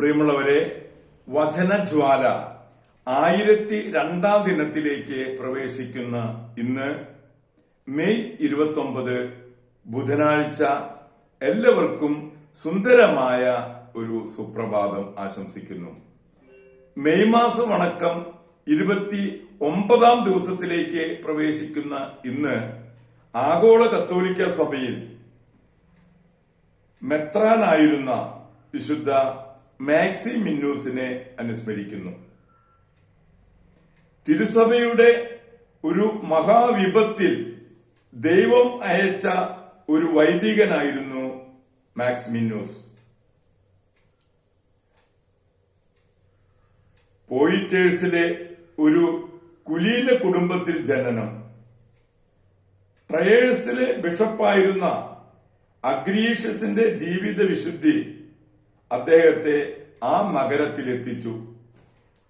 പ്രിയമുള്ളവരെ വചനജ്വാല ആയിരത്തി രണ്ടാം ദിനത്തിലേക്ക് പ്രവേശിക്കുന്ന ഇന്ന് മെയ് ഇരുപത്തി ഒമ്പത് ബുധനാഴ്ച എല്ലാവർക്കും സുന്ദരമായ ഒരു സുപ്രഭാതം ആശംസിക്കുന്നു. മെയ് മാസം അടക്കം ഇരുപത്തി ഒമ്പതാം ദിവസത്തിലേക്ക് പ്രവേശിക്കുന്ന ഇന്ന് ആഗോള കത്തോലിക്ക സഭയിൽ മെത്രാനായിരുന്ന വിശുദ്ധ മാക്സി മിന്നൂസിനെ അനുസ്മരിക്കുന്നു. തിരുസഭയുടെ ഒരു മഹാവിപത്തിൽ ദൈവം അയച്ച ഒരു വൈദികനായിരുന്നു മാക്സ് മിന്നൂസ് പോയിറ്റേഴ്സിലെ ഒരു കുലീന കുടുംബത്തിൽ ജനനം. ട്രയേഴ്സിലെ ബിഷപ്പായിരുന്ന അഗ്രീഷ്യസിന്റെ ജീവിത വിശുദ്ധി അദ്ദേഹത്തെ ആ നഗരത്തിലെത്തിച്ചു.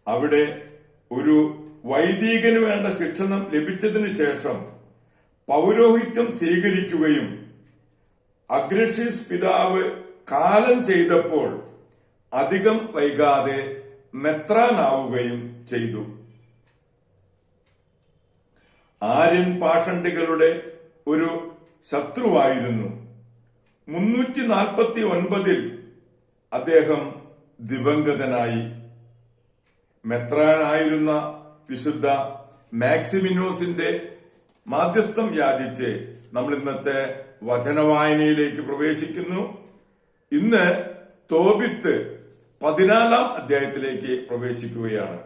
അവിടെ ഒരു വൈദികന് വേണ്ട ശിക്ഷണം ലഭിച്ചതിന് ശേഷം പൗരോഹിത്യം സ്വീകരിക്കുകയും അഗ്രഷീസ് പിതാവ് കാലം ചെയ്തപ്പോൾ അധികം വൈകാതെ മെത്രാനാവുകയും ചെയ്തു. ആര്യൻ പാഷണ്ടികളുടെ ഒരു ശത്രുവായിരുന്നു. മുന്നൂറ്റി നാൽപ്പത്തി ഒൻപതിൽ അദ്ദേഹം ദിവംഗതനായി. മെത്രാനായിരുന്ന വിശുദ്ധ മാക്സിമിനോസിന്റെ മാധ്യസ്ഥം യാചിച്ച് നമ്മൾ ഇന്നത്തെ വചനവായനയിലേക്ക് പ്രവേശിക്കുന്നു. ഇന്ന് തോബിത്ത് പതിനാലാം അധ്യായത്തിലേക്ക് പ്രവേശിക്കുകയാണ്.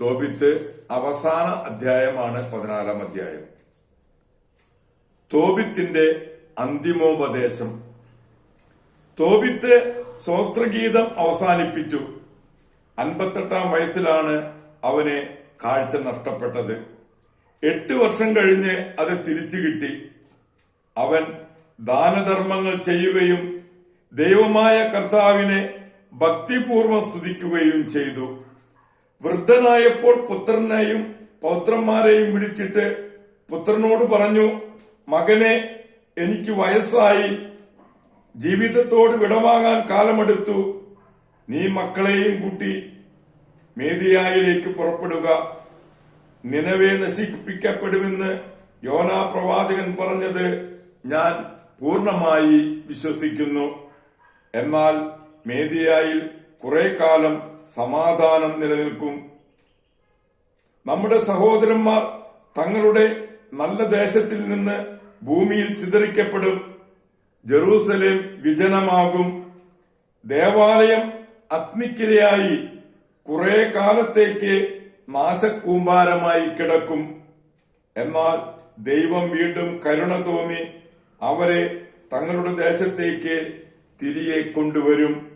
തോബിത്ത് അവസാന അധ്യായമാണ് പതിനാലാം അധ്യായം. തോബിത്തിന്റെ അന്തിമോപദേശം. തോബിത്ത് സ്വസ്ത്രഗീതം അവസാനിപ്പിച്ചു. അൻപത്തെട്ടാം വയസ്സിലാണ് അവന് കാഴ്ച നഷ്ടപ്പെട്ടത്. എട്ട് വർഷം കഴിഞ്ഞ് അത് തിരിച്ചു കിട്ടി. അവൻ ദാനധർമ്മങ്ങൾ ചെയ്യുകയും ദൈവമായ കർത്താവിനെ ഭക്തിപൂർവം സ്തുതിക്കുകയും ചെയ്തു. വൃദ്ധനായപ്പോൾ പുത്രനെയും പൗത്രന്മാരെയും വിളിച്ചിട്ട് പുത്രനോട് പറഞ്ഞു മകനെ എനിക്ക് വയസ്സായി. ജീവിതത്തോട് വിടവാങ്ങാൻ കാലമെടുത്തു. നീ മക്കളെയും കൂട്ടി മേദിയായിലേക്ക് പുറപ്പെടുക. നിലവെ നശിപ്പിക്കപ്പെടുമെന്ന് യോനാ പ്രവാചകൻ പറഞ്ഞത് ഞാൻ പൂർണമായി വിശ്വസിക്കുന്നു. എന്നാൽ മേദിയായിൽ കുറെ കാലം സമാധാനം നിലനിൽക്കും. നമ്മുടെ സഹോദരന്മാർ തങ്ങളുടെ നല്ല ദേശത്തിൽ നിന്ന് ഭൂമിയിൽ ചിതറിക്കപ്പെടും. ജെറൂസലേം വിജനമാകും. ദേവാലയം അഗ്നിക്കിരയായി കുറെ കാലത്തേക്ക് നാശക്കൂമ്പാരമായി കിടക്കും. എന്നാൽ ദൈവം വീണ്ടും കരുണ തോന്നി അവരെ തങ്ങളുടെ ദേശത്തേക്ക് തിരികെ കൊണ്ടുവരും.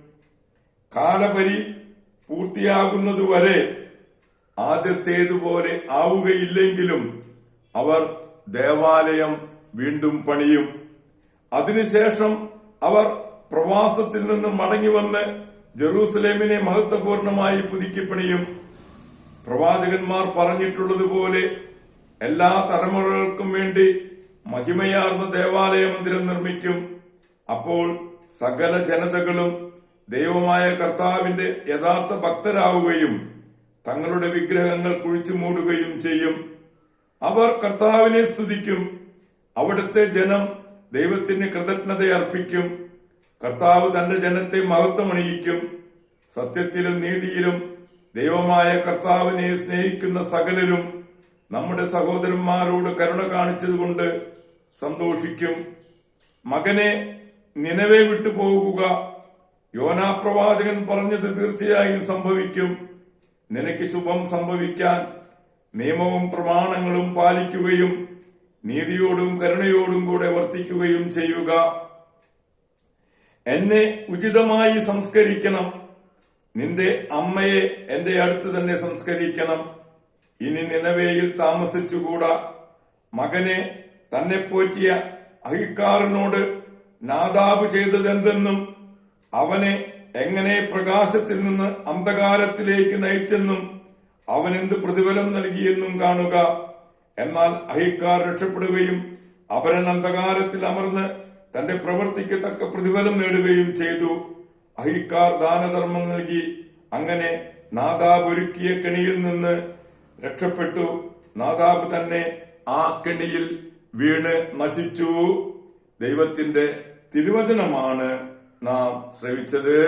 കാലപരി പൂർത്തിയാകുന്നതുവരെ ആദ്യത്തേതുപോലെ ആവുകയില്ലെങ്കിലും അവർ ദേവാലയം വീണ്ടും പണിയും. അതിനുശേഷം അവർ പ്രവാസത്തിൽ നിന്ന് മടങ്ങി വന്ന് ജെറൂസലേമിനെ മഹത്വപൂർണമായി പുതുക്കിപ്പണിയും പ്രവാചകന്മാർ പറഞ്ഞിട്ടുള്ളതുപോലെ എല്ലാ തലമുറകൾക്കും വേണ്ടി മഹിമയാർന്ന ദേവാലയ മന്ദിരം നിർമ്മിക്കും. അപ്പോൾ സകല ജനതകളും ദൈവമായ കർത്താവിന്റെ യഥാർത്ഥ ഭക്തരാവുകയും തങ്ങളുടെ വിഗ്രഹങ്ങൾ കുഴിച്ചു മൂടുകയും ചെയ്യും. അവർ കർത്താവിനെ സ്തുതിക്കും. അവിടുത്തെ ജനം ദൈവത്തിന് കൃതജ്ഞത അർപ്പിക്കും. കർത്താവ് തന്റെ ജനത്തെ മഹത്വമണിയിക്കും സത്യത്തിലും നീതിയിലും ദൈവമായ കർത്താവിനെ സ്നേഹിക്കുന്ന സകലരും നമ്മുടെ സഹോദരന്മാരോട് കരുണ കാണിച്ചതുകൊണ്ട് സന്തോഷിക്കും. മകനെ നിലവെ വിട്ടുപോകുക യോനാ പ്രവാചകൻ പറഞ്ഞത് തീർച്ചയായും സംഭവിക്കും. നിനക്ക് ശുഭം സംഭവിക്കാൻ നിയമവും പ്രമാണങ്ങളും പാലിക്കുകയും നീതിയോടും കരുണയോടും കൂടെ വർത്തിക്കുകയും ചെയ്യുക. എന്നെ ഉചിതമായി സംസ്കരിക്കണം. നിന്റെ അമ്മയെ എന്റെ അടുത്ത് തന്നെ സംസ്കരിക്കണം. ഇനി നിലവേയിൽ താമസിച്ചുകൂടാ. മകനെ തന്നെ പോറ്റിയ അഹിക്കാറിനോട് നാദാബ് ചെയ്തതെന്തെന്നും അവനെ എങ്ങനെ പ്രകാശത്തിൽ നിന്ന് അന്ധകാരത്തിലേക്ക് നയിച്ചെന്നും അവനെന്ത് പ്രതിഫലം നൽകിയെന്നും കാണുക. എന്നാൽ അഹിക്കാർ രക്ഷപ്പെടുകയും അപരൻ അന്ധകാരത്തിൽ അമർന്ന് തന്റെ പ്രവൃത്തിക്ക് തക്ക പ്രതിഫലം നേടുകയും ചെയ്തു. അഹിക്കാർ ദാനധർമ്മം നൽകി. അങ്ങനെ നാദാബ് ഒരുക്കിയ കെണിയിൽ നിന്ന് രക്ഷപ്പെട്ടു. നാദാബ് തന്നെ ആ കെണിയിൽ വീണ് നശിച്ചു. ദൈവത്തിന്റെ തിരുവചനമാണ് നാം ശ്രവിച്ചത്.